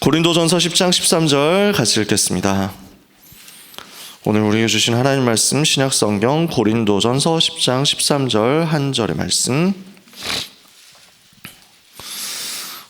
고린도전서 10장 13절 같이 읽겠습니다. 오늘 우리에게 주신 하나님 말씀 신약 성경 고린도전서 10장 13절 한 절의 말씀.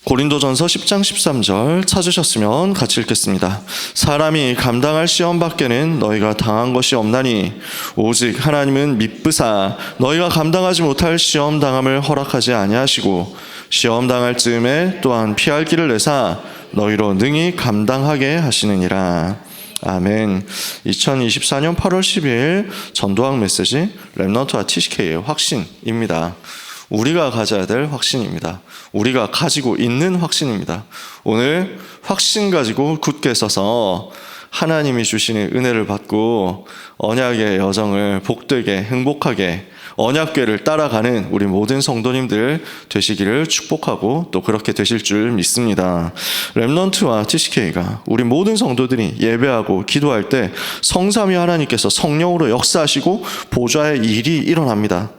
고린도전서 10장 13절 찾으셨으면 같이 읽겠습니다. 사람이 감당할 시험 밖에는 너희가 당한 것이 없나니 오직 하나님은 미쁘사 너희가 감당하지 못할 시험 당함을 허락하지 아니하시고 시험 당할 즈음에 또한 피할 길을 내사 너희로 능히 감당하게 하시느니라. 아멘. 2024년 8월 10일 전도학 메시지 랩넌트와 TCK의 확신입니다. 우리가 가져야 될 확신입니다. 우리가 가지고 있는 확신입니다. 오늘 확신 가지고 굳게 서서 하나님이 주시는 은혜를 받고 언약의 여정을 복되게 행복하게 언약궤를 따라가는 우리 모든 성도님들 되시기를 축복하고 또 그렇게 되실 줄 믿습니다. 렘넌트와 TCK가 우리 모든 성도들이 예배하고 기도할 때 성삼위 하나님께서 성령으로 역사하시고 보좌의 일이 일어납니다.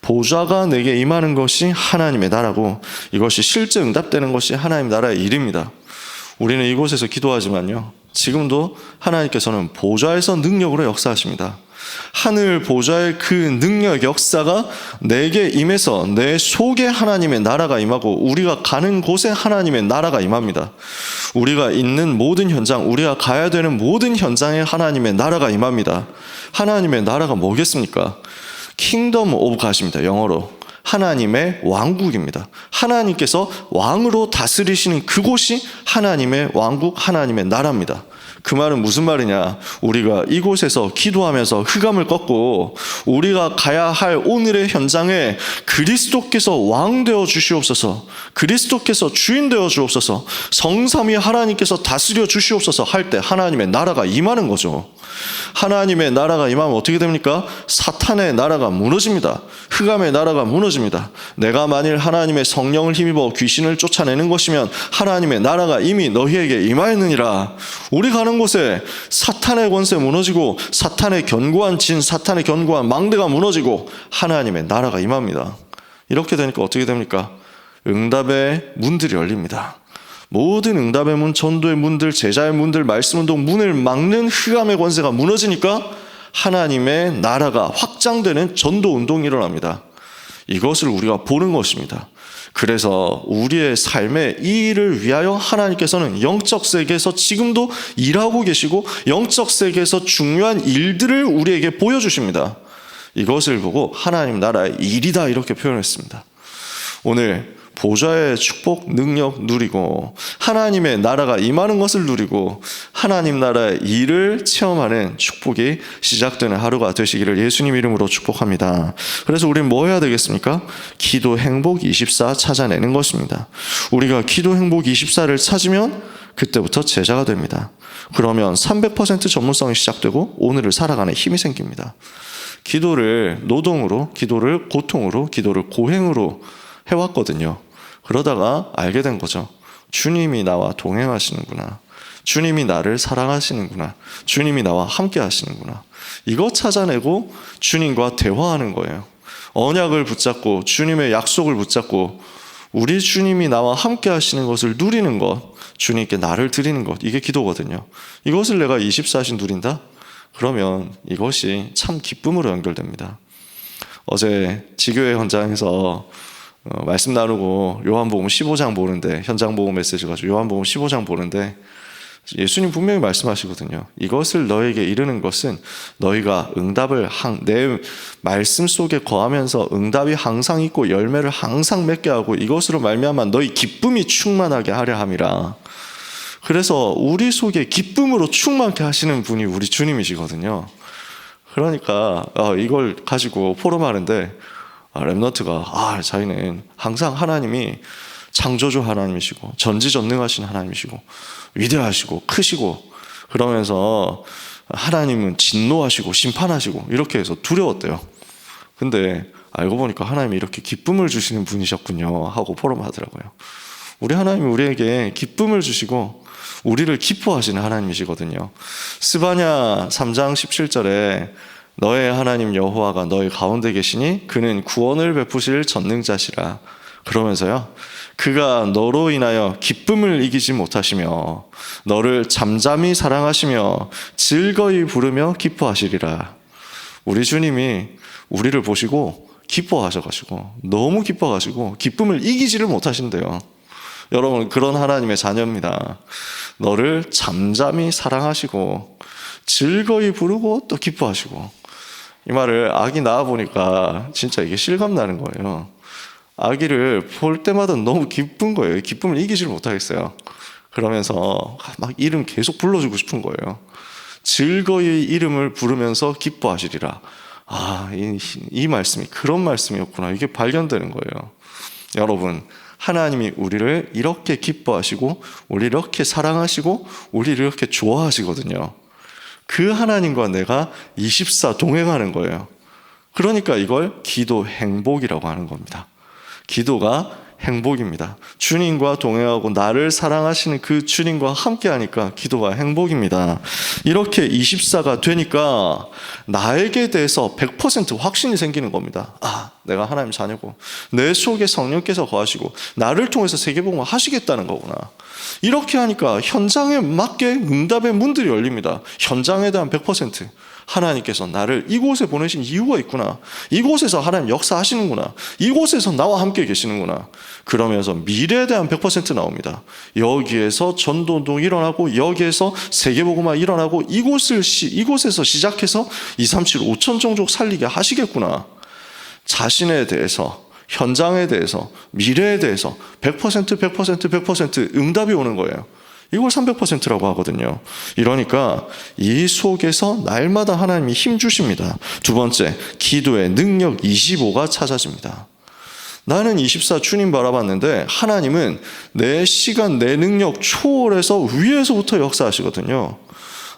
보좌가 내게 임하는 것이 하나님의 나라고 이것이 실제 응답되는 것이 하나님 나라의 일입니다. 우리는 이곳에서 기도하지만요. 지금도 하나님께서는 보좌에서 능력으로 역사하십니다. 하늘 보좌의 그 능력 역사가 내게 임해서 내 속에 하나님의 나라가 임하고 우리가 가는 곳에 하나님의 나라가 임합니다. 우리가 있는 모든 현장, 우리가 가야 되는 모든 현장에 하나님의 나라가 임합니다. 하나님의 나라가 뭐겠습니까? 킹덤 오브 가십니다. 영어로. 하나님의 왕국입니다. 하나님께서 왕으로 다스리시는 그곳이 하나님의 왕국, 하나님의 나라입니다. 그 말은 무슨 말이냐? 우리가 이곳에서 기도하면서 흑암을 꺾고 우리가 가야 할 오늘의 현장에 그리스도께서 왕 되어 주시옵소서, 그리스도께서 주인 되어 주옵소서, 성삼위 하나님께서 다스려 주시옵소서 할 때 하나님의 나라가 임하는 거죠. 하나님의 나라가 임하면 어떻게 됩니까? 사탄의 나라가 무너집니다. 흑암의 나라가 무너집니다. 내가 만일 하나님의 성령을 힘입어 귀신을 쫓아내는 것이면 하나님의 나라가 이미 너희에게 임하였느니라. 우리 가는 곳에 사탄의 권세 무너지고 사탄의 견고한 진, 사탄의 견고한 망대가 무너지고 하나님의 나라가 임합니다. 이렇게 되니까 어떻게 됩니까? 응답의 문들이 열립니다. 모든 응답의 문, 전도의 문들, 제자의 문들, 말씀 운동 문을 막는 흑암의 권세가 무너지니까 하나님의 나라가 확장되는 전도 운동이 일어납니다. 이것을 우리가 보는 것입니다. 그래서 우리의 삶의 이 일을 위하여 하나님께서는 영적 세계에서 지금도 일하고 계시고 영적 세계에서 중요한 일들을 우리에게 보여주십니다. 이것을 보고 하나님 나라의 일이다 이렇게 표현했습니다. 오늘 보좌의 축복 능력 누리고 하나님의 나라가 임하는 것을 누리고 하나님 나라의 일을 체험하는 축복이 시작되는 하루가 되시기를 예수님 이름으로 축복합니다. 그래서 우리는 뭐 해야 되겠습니까? 기도 행복 24 찾아내는 것입니다. 우리가 기도 행복 24를 찾으면 그때부터 제자가 됩니다. 그러면 300% 전문성이 시작되고 오늘을 살아가는 힘이 생깁니다. 기도를 노동으로, 기도를 고통으로, 기도를 고행으로 해왔거든요. 그러다가 알게 된 거죠. 주님이 나와 동행하시는구나. 주님이 나를 사랑하시는구나. 주님이 나와 함께 하시는구나. 이거 찾아내고 주님과 대화하는 거예요. 언약을 붙잡고 주님의 약속을 붙잡고 우리 주님이 나와 함께 하시는 것을 누리는 것, 주님께 나를 드리는 것, 이게 기도거든요. 이것을 내가 24시 누린다? 그러면 이것이 참 기쁨으로 연결됩니다. 어제 지교회 현장에서 어, 말씀 나누고 요한복음 15장 보는데 현장 보고 메시지 가지고 요한복음 15장 보는데 예수님 분명히 말씀하시거든요. 이것을 너에게 이르는 것은 너희가 응답을 한, 내 말씀 속에 거하면서 응답이 항상 있고 열매를 항상 맺게 하고 이것으로 말미암아 너희 기쁨이 충만하게 하려 함이라. 그래서 우리 속에 기쁨으로 충만케 하시는 분이 우리 주님이시거든요. 그러니까 어, 이걸 가지고 포럼하는데 아, 랩너트가 아 자기는 항상 하나님이 창조주 하나님이시고 전지전능하신 하나님이시고 위대하시고 크시고 그러면서 하나님은 진노하시고 심판하시고 이렇게 해서 두려웠대요. 근데 알고 보니까 하나님이 이렇게 기쁨을 주시는 분이셨군요 하고 포럼하더라고요. 우리 하나님이 우리에게 기쁨을 주시고 우리를 기뻐하시는 하나님이시거든요. 스바냐 3장 17절에 너의 하나님 여호와가 너희 가운데 계시니 그는 구원을 베푸실 전능자시라. 그러면서요. 그가 너로 인하여 기쁨을 이기지 못하시며 너를 잠잠히 사랑하시며 즐거이 부르며 기뻐하시리라. 우리 주님이 우리를 보시고 기뻐하셔가지고 너무 기뻐가지고 기쁨을 이기지를 못하신대요. 여러분 그런 하나님의 자녀입니다. 너를 잠잠히 사랑하시고 즐거이 부르고 또 기뻐하시고 이 말을 아기 낳아 보니까 진짜 이게 실감 나는 거예요. 아기를 볼 때마다 너무 기쁜 거예요. 기쁨을 이기지를 못하겠어요. 그러면서 막 이름 계속 불러주고 싶은 거예요. 즐거이 이름을 부르면서 기뻐하시리라. 아, 이, 이 말씀이 그런 말씀이었구나. 이게 발견되는 거예요. 여러분, 하나님이 우리를 이렇게 기뻐하시고, 우리를 이렇게 사랑하시고, 우리를 이렇게 좋아하시거든요. 그 하나님과 내가 24 동행하는 거예요. 그러니까 이걸 기도 행복이라고 하는 겁니다. 기도가 행복입니다. 주님과 동행하고 나를 사랑하시는 그 주님과 함께 하니까 기도가 행복입니다. 이렇게 24가 되니까 나에게 대해서 100% 확신이 생기는 겁니다. 아, 내가 하나님 자녀고 내 속에 성령께서 거하시고 나를 통해서 세계복음을 하시겠다는 거구나. 이렇게 하니까 현장에 맞게 응답의 문들이 열립니다. 현장에 대한 100% 하나님께서 나를 이곳에 보내신 이유가 있구나. 이곳에서 하나님 역사하시는구나. 이곳에서 나와 함께 계시는구나. 그러면서 미래에 대한 100% 나옵니다. 여기에서 전도운동 일어나고 여기에서 세계복음화 일어나고 이곳을 시, 이곳에서 시작해서 2, 3, 7, 5천 종족 살리게 하시겠구나. 자신에 대해서 현장에 대해서 미래에 대해서 100% 100% 100% 응답이 오는 거예요. 이걸 300%라고 하거든요. 이러니까 이 속에서 날마다 하나님이 힘 주십니다. 두 번째, 기도의 능력 25가 찾아집니다. 나는 24 주님 바라봤는데 하나님은 내 시간, 내 능력 초월해서 위에서부터 역사하시거든요.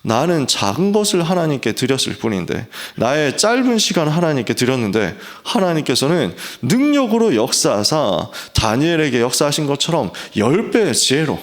나는 작은 것을 하나님께 드렸을 뿐인데, 나의 짧은 시간 하나님께 드렸는데, 하나님께서는 능력으로 역사하사 다니엘에게 역사하신 것처럼 10배의 지혜로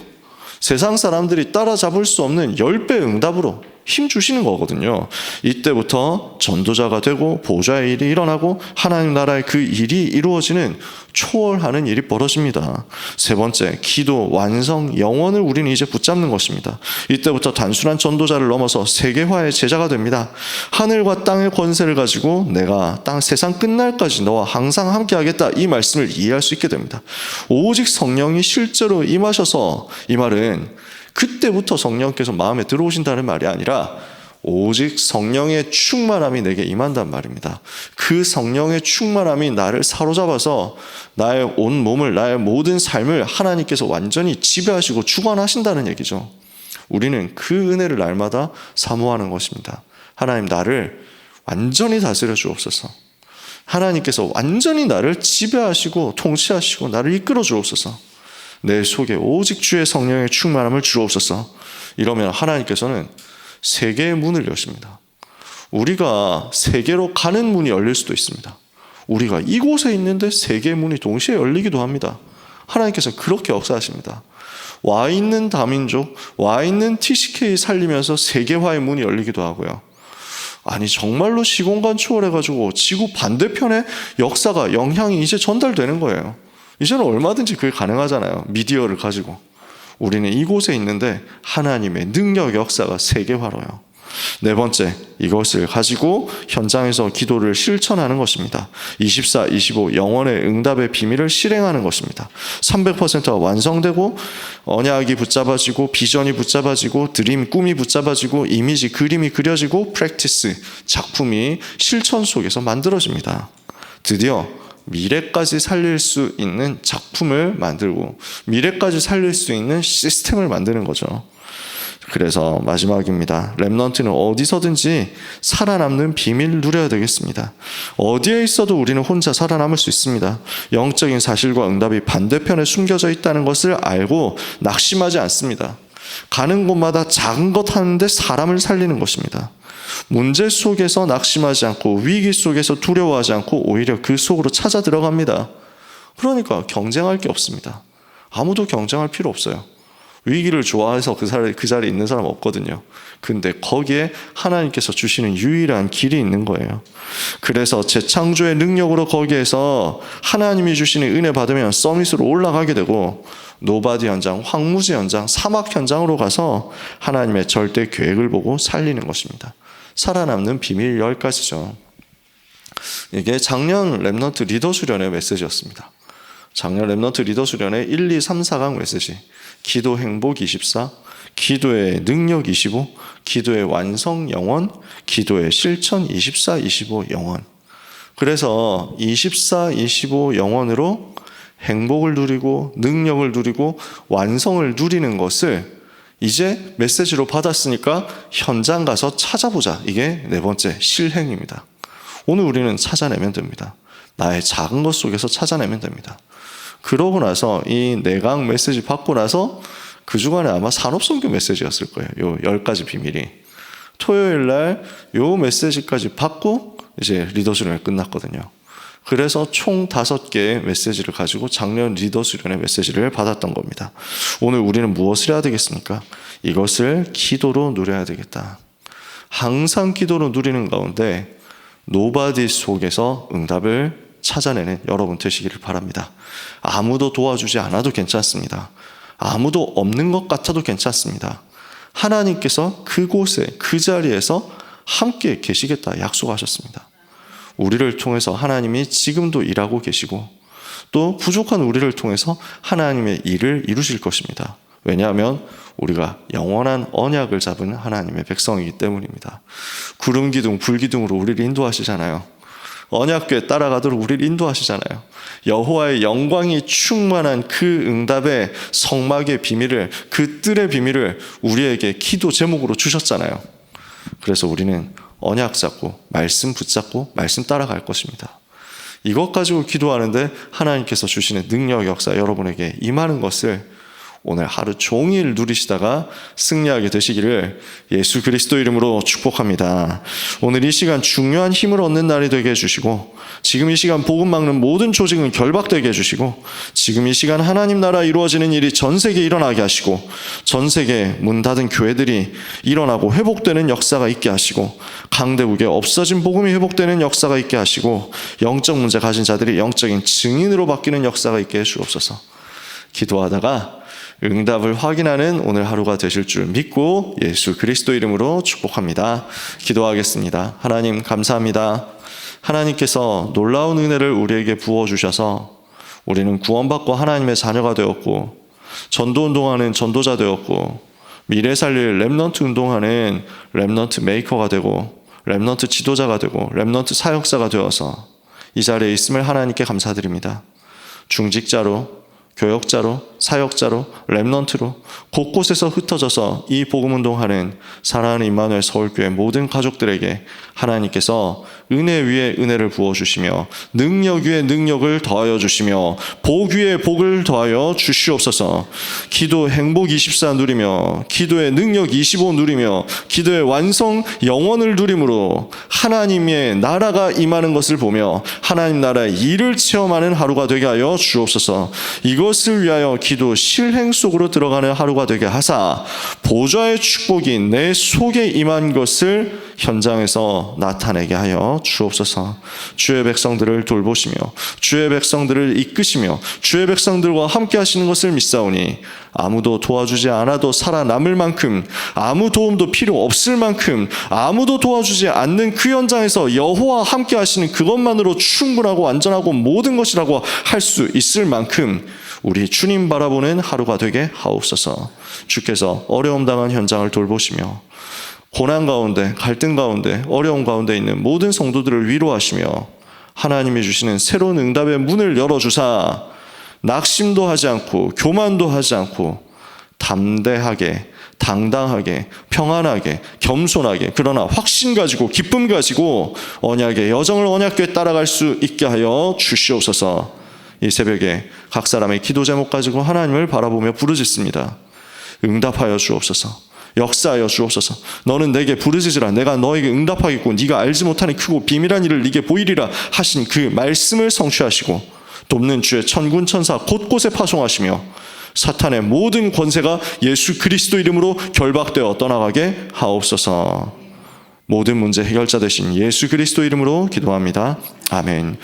세상 사람들이 따라잡을 수 없는 10배 응답으로 힘 주시는 거거든요. 이때부터 전도자가 되고 보좌의 일이 일어나고 하나님 나라의 그 일이 이루어지는 초월하는 일이 벌어집니다. 세 번째, 기도, 완성, 영원을 우리는 이제 붙잡는 것입니다. 이때부터 단순한 전도자를 넘어서 세계화의 제자가 됩니다. 하늘과 땅의 권세를 가지고 내가 땅 세상 끝날까지 너와 항상 함께 하겠다 이 말씀을 이해할 수 있게 됩니다. 오직 성령이 실제로 임하셔서 이 말은 그때부터 성령께서 마음에 들어오신다는 말이 아니라 오직 성령의 충만함이 내게 임한단 말입니다. 그 성령의 충만함이 나를 사로잡아서 나의 온 몸을, 나의 모든 삶을 하나님께서 완전히 지배하시고 주관하신다는 얘기죠. 우리는 그 은혜를 날마다 사모하는 것입니다. 하나님 나를 완전히 다스려 주옵소서. 하나님께서 완전히 나를 지배하시고 통치하시고 나를 이끌어 주옵소서. 내 속에 오직 주의 성령의 충만함을 주옵소서. 이러면 하나님께서는 세계의 문을 여십니다. 우리가 세계로 가는 문이 열릴 수도 있습니다. 우리가 이곳에 있는데 세계의 문이 동시에 열리기도 합니다. 하나님께서 그렇게 역사하십니다. 와 있는 다민족, 와 있는 TCK 살리면서 세계화의 문이 열리기도 하고요. 아니 정말로 시공간 초월해가지고 지구 반대편의 역사가 영향이 이제 전달되는 거예요. 이제는 얼마든지 그게 가능하잖아요. 미디어를 가지고. 우리는 이곳에 있는데 하나님의 능력 역사가 세계화로요. 네 번째, 이것을 가지고 현장에서 기도를 실천하는 것입니다. 24, 25, 영원의 응답의 비밀을 실행하는 것입니다. 300%가 완성되고, 언약이 붙잡아지고, 비전이 붙잡아지고, 드림, 꿈이 붙잡아지고, 이미지, 그림이 그려지고, 프랙티스, 작품이 실천 속에서 만들어집니다. 드디어 미래까지 살릴 수 있는 작품을 만들고 미래까지 살릴 수 있는 시스템을 만드는 거죠. 그래서 마지막입니다. 랩넌트는 어디서든지 살아남는 비밀을 누려야 되겠습니다. 어디에 있어도 우리는 혼자 살아남을 수 있습니다. 영적인 사실과 응답이 반대편에 숨겨져 있다는 것을 알고 낙심하지 않습니다. 가는 곳마다 작은 것 하는데 사람을 살리는 것입니다. 문제 속에서 낙심하지 않고 위기 속에서 두려워하지 않고 오히려 그 속으로 찾아 들어갑니다. 그러니까 경쟁할 게 없습니다. 아무도 경쟁할 필요 없어요. 위기를 좋아해서 그 자리에, 그 자리에 있는 사람 없거든요. 근데 거기에 하나님께서 주시는 유일한 길이 있는 거예요. 그래서 재창조의 능력으로 거기에서 하나님이 주시는 은혜 받으면 서밋으로 올라가게 되고 노바디 현장, 황무지 현장, 사막 현장으로 가서 하나님의 절대 계획을 보고 살리는 것입니다. 살아남는 비밀 열 가지죠. 이게 작년 랩넌트 리더 수련의 메시지였습니다. 작년 랩넌트 리더 수련의 1, 2, 3, 4강 메시지. 기도 행복 24, 기도의 능력 25, 기도의 완성 영원, 기도의 실천 24, 25 영원. 그래서 24, 25 영원으로 행복을 누리고 능력을 누리고 완성을 누리는 것을 이제 메시지로 받았으니까 현장 가서 찾아보자. 이게 네 번째 실행입니다. 오늘 우리는 찾아내면 됩니다. 나의 작은 것 속에서 찾아내면 됩니다. 그러고 나서 이 내강 메시지 받고 나서 그 주간에 아마 산업선교 메시지였을 거예요. 요열 가지 비밀이. 토요일 날 요 메시지까지 받고 이제 리더 수련이 끝났거든요. 그래서 총 다섯 개의 메시지를 가지고 작년 리더 수련의 메시지를 받았던 겁니다. 오늘 우리는 무엇을 해야 되겠습니까? 이것을 기도로 누려야 되겠다. 항상 기도로 누리는 가운데 노바디 속에서 응답을 찾아내는 여러분 되시기를 바랍니다. 아무도 도와주지 않아도 괜찮습니다. 아무도 없는 것 같아도 괜찮습니다. 하나님께서 그곳에 그 자리에서 함께 계시겠다 약속하셨습니다. 우리를 통해서 하나님이 지금도 일하고 계시고 또 부족한 우리를 통해서 하나님의 일을 이루실 것입니다. 왜냐하면 우리가 영원한 언약을 잡은 하나님의 백성이기 때문입니다. 구름 기둥, 불 기둥으로 우리를 인도하시잖아요. 언약궤 따라가도록 우리를 인도하시잖아요. 여호와의 영광이 충만한 그 응답의 성막의 비밀을 그 뜰의 비밀을 우리에게 기도 제목으로 주셨잖아요. 그래서 우리는 언약 잡고 말씀 붙잡고 말씀 따라갈 것입니다. 이것 가지고 기도하는데 하나님께서 주시는 능력 역사 여러분에게 임하는 것을 오늘 하루 종일 누리시다가 승리하게 되시기를 예수 그리스도 이름으로 축복합니다. 오늘 이 시간 중요한 힘을 얻는 날이 되게 해주시고 지금 이 시간 복음 막는 모든 조직은 결박되게 해주시고 지금 이 시간 하나님 나라 이루어지는 일이 전 세계에 일어나게 하시고 전 세계 문 닫은 교회들이 일어나고 회복되는 역사가 있게 하시고 강대국에 없어진 복음이 회복되는 역사가 있게 하시고 영적 문제 가진 자들이 영적인 증인으로 바뀌는 역사가 있게 해주옵소서. 기도하다가 응답을 확인하는 오늘 하루가 되실 줄 믿고 예수 그리스도 이름으로 축복합니다. 기도하겠습니다. 하나님 감사합니다. 하나님께서 놀라운 은혜를 우리에게 부어 주셔서 우리는 구원받고 하나님의 자녀가 되었고 전도 운동하는 전도자 되었고 미래 살릴 렘넌트 운동하는 렘넌트 메이커가 되고 렘넌트 지도자가 되고 렘넌트 사역자가 되어서 이 자리에 있음을 하나님께 감사드립니다. 중직자로 교역자로, 사역자로, 랩넌트로 곳곳에서 흩어져서 이 복음 운동하는 사랑하는 임마누엘 서울교회 모든 가족들에게 하나님께서 은혜 위에 은혜를 부어 주시며 능력 위에 능력을 더하여 주시며 복 위에 복을 더하여 주시옵소서. 기도 행복 24 누리며 기도의 능력 25 누리며 기도의 완성 영원을 누림으로 하나님의 나라가 임하는 것을 보며 하나님 나라의 일을 체험하는 하루가 되게 하여 주옵소서. 이거 이것을 위하여 기도 실행 속으로 들어가는 하루가 되게 하사 보좌의 축복이 내 속에 임한 것을 현장에서 나타내게 하여 주옵소서. 주의 백성들을 돌보시며 주의 백성들을 이끄시며 주의 백성들과 함께 하시는 것을 믿사오니 아무도 도와주지 않아도 살아남을 만큼 아무 도움도 필요 없을 만큼 아무도 도와주지 않는 그 현장에서 여호와 함께 하시는 그것만으로 충분하고 완전하고 모든 것이라고 할 수 있을 만큼 우리 주님 바라보는 하루가 되게 하옵소서. 주께서 어려움 당한 현장을 돌보시며 고난 가운데, 갈등 가운데, 어려움 가운데 있는 모든 성도들을 위로하시며 하나님이 주시는 새로운 응답의 문을 열어주사 낙심도 하지 않고 교만도 하지 않고 담대하게 당당하게 평안하게 겸손하게 그러나 확신 가지고 기쁨 가지고 언약의 여정을 언약궤 따라갈 수 있게 하여 주시옵소서. 이 새벽에 각 사람의 기도 제목 가지고 하나님을 바라보며 부르짖습니다. 응답하여 주옵소서. 역사하여 주옵소서. 너는 내게 부르짖으라. 내가 너에게 응답하겠고 네가 알지 못하는 크고 비밀한 일을 네게 보이리라 하신 그 말씀을 성취하시고 돕는 주의 천군 천사 곳곳에 파송하시며 사탄의 모든 권세가 예수 그리스도 이름으로 결박되어 떠나가게 하옵소서. 모든 문제 해결자 되신 예수 그리스도 이름으로 기도합니다. 아멘.